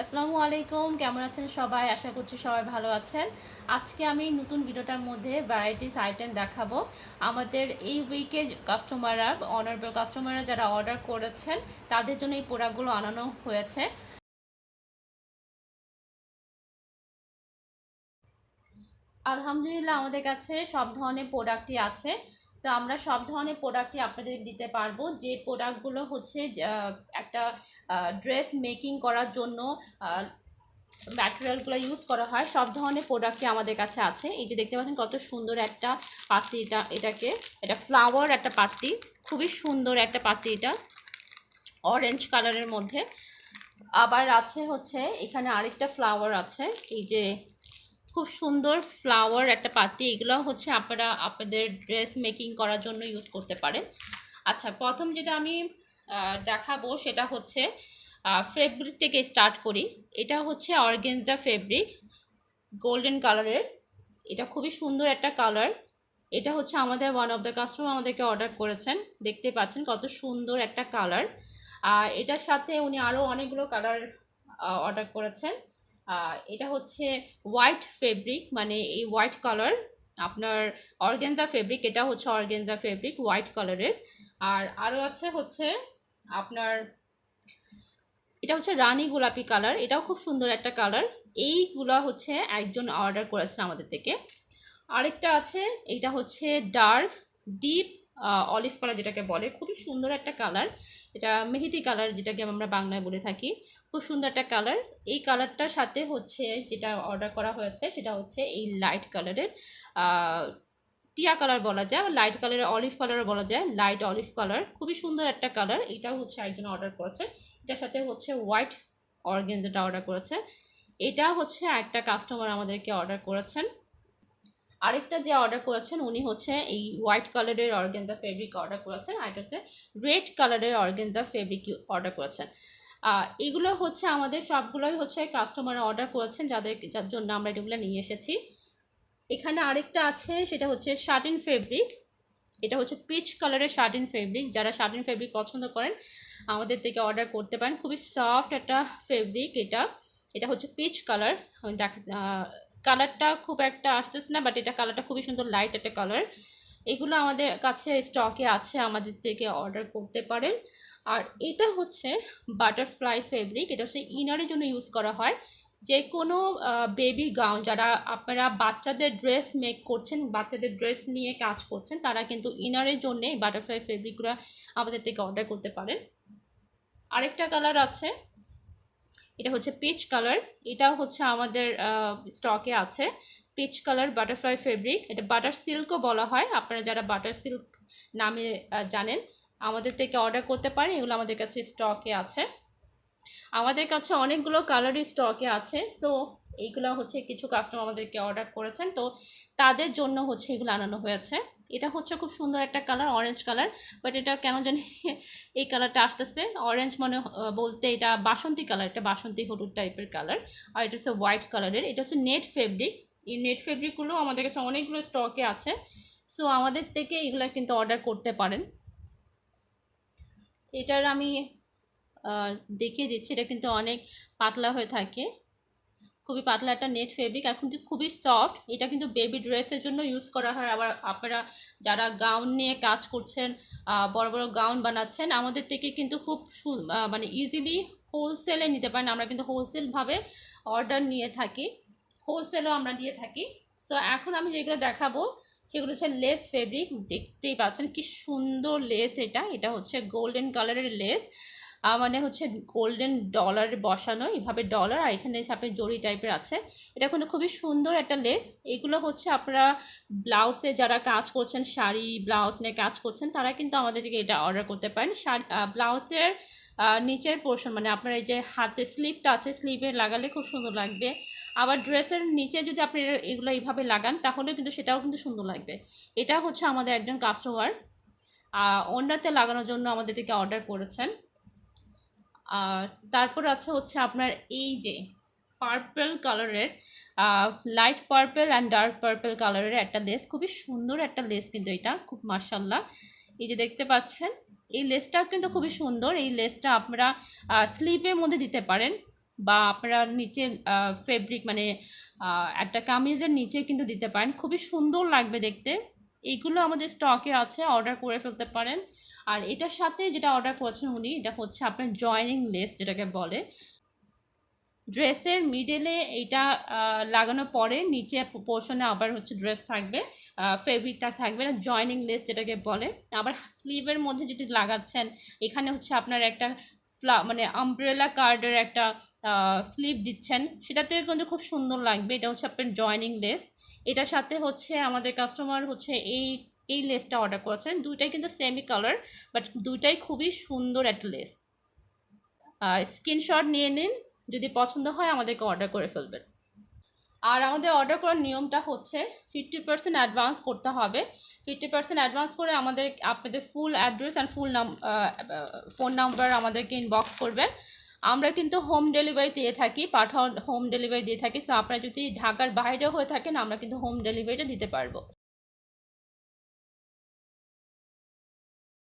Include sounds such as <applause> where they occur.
আসসালামু আলাইকুম, কেমন আছেন সবাই? আশা করছি সবাই ভালো আছেন। আজকে আমি নতুন ভিডিওটার মধ্যে ভ্যারাইটিস আইটেম দেখাবো। আমাদের এই উইকে কাস্টমাররা অনারেবল কাস্টমাররা যারা অর্ডার করেছেন, তাদের জন্য এই প্রোডাক্টগুলো আনানো হয়েছে। আলহামদুলিল্লাহ, আমাদের কাছে সব ধরনের প্রোডাক্টই আছে। তো আমরা সব ধরনের প্রোডাক্টই আপনাদের দিতে পারব। যে প্রোডাক্টগুলো হচ্ছে একটা ড্রেস মেকিং করার জন্য ম্যাটেরিয়ালগুলো ইউজ করা হয়, সব ধরনের প্রোডাক্টই আমাদের কাছে আছে। এই যে দেখতে পাচ্ছেন কত সুন্দর একটা পাত্রি এটা, এটাকে। এটা ফ্লাওয়ার একটা পাত্রি, খুবই সুন্দর একটা পাত্রি এটা অরেঞ্জ কালারের মধ্যে। আবার আছে হচ্ছে, এখানে আরেকটা ফ্লাওয়ার আছে, এই যে খুব সুন্দর ফ্লাওয়ার একটা পাতি, এগুলো হচ্ছে আপনারা আপনাদের ড্রেস মেকিং করার জন্য ইউজ করতে পারেন। আচ্ছা প্রথম যেটা আমি দেখাবো সেটা হচ্ছে ফেব্রিক থেকে স্টার্ট করি। এটা হচ্ছে অর্গেনজা ফেব্রিক গোল্ডেন কালারের এটা খুবই সুন্দর একটা কালার এটা হচ্ছে আমাদের ওয়ান অফ দ্য কাস্টমার আমাদেরকে অর্ডার করেছেন। দেখতে পাচ্ছেন কত সুন্দর একটা কালার আর এটার সাথে উনি আরও অনেকগুলো কালার অর্ডার করেছেন। এটা হচ্ছে হোয়াইট ফেব্রিক মানে এই হোয়াইট কালার আপনার অর্গেনজা ফেব্রিক এটা হচ্ছে অর্গেনজা ফেব্রিক হোয়াইট কালারের আর আরও আছে হচ্ছে আপনার, এটা হচ্ছে রানী গোলাপি কালার এটাও খুব সুন্দর একটা কালার এইগুলা হচ্ছে একজন অর্ডার করেছেন আমাদের থেকে। আরেকটা আছে, এটা হচ্ছে ডার্ক ডিপ অলিভ কালার যেটাকে বলে, খুবই সুন্দর একটা কালার এটা মেহেদি কালার যেটাকে আমরা বাংলায় বলে থাকি। খুব সুন্দর একটা কালার এই কালারটার সাথে হচ্ছে যেটা অর্ডার করা হয়েছে, সেটা হচ্ছে এই লাইট কালারের টিয়া কালার বলা যায় লাইট কালারের অলিভ কালারও বলা যায় লাইট অলিভ কালার খুবই সুন্দর একটা কালার এটাও হচ্ছে একজন অর্ডার করেছে। এটার সাথে হচ্ছে হোয়াইট অর্গেনজাটা অর্ডার করেছে। এটা হচ্ছে একটা কাস্টমার আমাদেরকে অর্ডার করেছেন। আরেকটা যে অর্ডার করেছেন, উনি হচ্ছে এই হোয়াইট কালারের অর্গেনজা ফেব্রিক অর্ডার করেছেন, আর হচ্ছে রেড কালারের অর্গেনজা ফেব্রিক অর্ডার করেছেন। এগুলো হচ্ছে আমাদের সবগুলোই হচ্ছে কাস্টমার অর্ডার করেছেন, যাদের, যার জন্য আমরা এগুলো নিয়ে এসেছি। এখানে আরেকটা আছে, সেটা হচ্ছে শার্টিন ফেব্রিক এটা হচ্ছে পিচ কালারের শার্টিন ফেব্রিক যারা শার্টিন ফেব্রিক পছন্দ করেন, আমাদের থেকে অর্ডার করতে পারেন। খুবই সফট একটা ফেব্রিক এটা। এটা হচ্ছে পিচ কালার দেখ কালারটা খুব একটা আসতেছে না বাট এটা কালারটা খুবই সুন্দর লাইট একটা কালার এগুলো আমাদের কাছে স্টকে আছে, আমাদের থেকে অর্ডার করতে পারেন। আর এটা হচ্ছে বাটারফ্লাই ফেব্রিক এটা হচ্ছে ইনারের জন্য ইউজ করা হয়। যে কোনো বেবি গাউন যারা আপনারা বাচ্চাদের ড্রেস মেক করছেন, বাচ্চাদের ড্রেস নিয়ে কাজ করছেন, তারা কিন্তু ইনারের জন্যে বাটারফ্লাই ফেব্রিকগুলো আমাদের থেকে অর্ডার করতে পারেন। আরেকটা কালার আছে এটা হচ্ছে পিচ কালার এটাও হচ্ছে আমাদের স্টকে আছে। পিচ কালার বাটারফ্লাই ফেব্রিক এটা বাটার সিল্কও বলা হয়। আপনারা যারা বাটার সিল্ক নামে জানেন, আমাদের থেকে অর্ডার করতে পারেন, এগুলো আমাদের কাছে স্টকে আছে। আমাদের কাছে অনেকগুলো কালারই স্টকে আছে। সো এইগুলো হচ্ছে কিছু কাস্টমার আমাদেরকে অর্ডার করেছেন। তো তাদের জন্য হচ্ছে এগুলো আনানো হয়েছে। এটা হচ্ছে খুব সুন্দর একটা কালার অরেঞ্জ কালার বাট এটা কেন জানি <laughs> এই কালারটা আসতেছে। অরেঞ্জ মানে বলতে এটা বাসন্তী কালার এটা বাসন্তী হলুদ টাইপের কালার আর এটা হচ্ছে হোয়াইট কালারের এটা হচ্ছে নেট ফেব্রিক এই নেট ফেব্রিকগুলো আমাদের কাছে অনেকগুলো স্টকে আছে। সো আমাদের থেকে এগুলো কিন্তু অর্ডার করতে পারেন। এটার আমি দেখিয়ে দিচ্ছি। এটা কিন্তু অনেক পাতলা হয়ে থাকে। খুবই পাতলা একটা নেট ফেব্রিক এখন কিন্তু খুবই সফট এটা কিন্তু বেবি ড্রেসের জন্য ইউজ করা হয়। আবার আপনারা যারা গাউন নিয়ে কাজ করছেন বড় বড় গাউন বানাচ্ছেন, আমাদের থেকে কিন্তু খুব মানে ইজিলি হোলসেলে নিতে পারেন। আমরা কিন্তু হোলসেলভাবে অর্ডার নিয়ে থাকি হোলসেলও আমরা দিয়ে থাকি। সো এখন আমি যেগুলো দেখাবো, সেগুলো হচ্ছে লেস ফেব্রিক দেখতেই পাচ্ছেন কি সুন্দর লেস এটা। এটা হচ্ছে গোল্ডেন কালারের লেস মানে হচ্ছে গোল্ডেন ডলার বসানো এইভাবে ডলার আর এখানে সাপে জড়ি টাইপের আছে। এটা কিন্তু খুবই সুন্দর একটা লেস এগুলো হচ্ছে আপনারা ব্লাউজে যারা কাজ করছেন, শাড়ি ব্লাউজ নিয়ে কাজ করছেন, তারা কিন্তু আমাদের থেকে এটা অর্ডার করতে পারেন। শাড়ি ব্লাউজের নিচের পোর্শন মানে আপনার এই যে হাতে স্লিপটা আছে স্লিপে লাগালে খুব সুন্দর লাগবে। আবার ড্রেসের নিচে যদি আপনি এগুলো এইভাবে লাগান, তাহলে কিন্তু সেটাও কিন্তু সুন্দর লাগবে। এটা হচ্ছে আমাদের একজন কাস্টমার অন্যতে লাগানোর জন্য আমাদের থেকে অর্ডার করেছেন। আর তারপর আছে হচ্ছে আপনার এই যে পার্পল কালারের light purple and dark purple কালারের একটা লেস খুবই সুন্দর একটা লেস কিন্তু এটা, খুব মার্শাল্লাহ এই যে দেখতে পাচ্ছেন, এই লেসটাও কিন্তু খুবই সুন্দর। এই লেসটা আপনারা স্লিভের মধ্যে দিতে পারেন বা আপনারা নিচে ফেব্রিক মানে একটা কামিজের নিচে কিন্তু দিতে পারেন। খুবই সুন্দর লাগবে দেখতে। এইগুলো আমাদের স্টকে আছে অর্ডার করে ফেলতে পারেন। আর এটার সাথে যেটা অর্ডার করেছেন উনি, এটা হচ্ছে আপনার জয়নিং লেস যেটাকে বলে। ড্রেসের মিডলে এইটা লাগানোর পরে নিচে পোর্শনে আবার হচ্ছে ড্রেস থাকবে ফেব্রিকটা থাকবে না জয়নিং লেস যেটাকে বলে। আবার স্লিভের মধ্যে যেটি লাগাচ্ছেন, এখানে হচ্ছে আপনার একটা ফ্লা মানে আমব্রেলা কার্ডের একটা স্লিভ দিচ্ছেন। সেটাতে কিন্তু খুব সুন্দর লাগবে, এটা হচ্ছে আপনার জয়নিং লেস এটার সাথে হচ্ছে আমাদের কাস্টমার হচ্ছে এই এই লেসটা অর্ডার করেছেন। দুইটাই কিন্তু সেমি কালার বাট দুইটাই খুবই সুন্দর একটা লেস স্ক্রিনশট নিয়ে নিন, যদি পছন্দ হয় আমাদেরকে অর্ডার করে ফেলবেন। আর আমাদের অর্ডার করার নিয়মটা হচ্ছে ফিফটি পার্সেন্ট অ্যাডভান্স করতে হবে। ফিফটি পার্সেন্ট অ্যাডভান্স করে আমাদের, আপনাদের ফুল অ্যাড্রেস অ্যান্ড ফুল নাম ফোন নাম্বার আমাদেরকে ইনবক্স করবেন। আমরা কিন্তু হোম ডেলিভারি দিয়ে থাকি, পাঠাও হোম ডেলিভারি দিয়ে থাকি। সো আপনারা যদি ঢাকার বাইরেও হয়ে থাকেন, আমরা কিন্তু হোম ডেলিভারিটা দিতে পারব।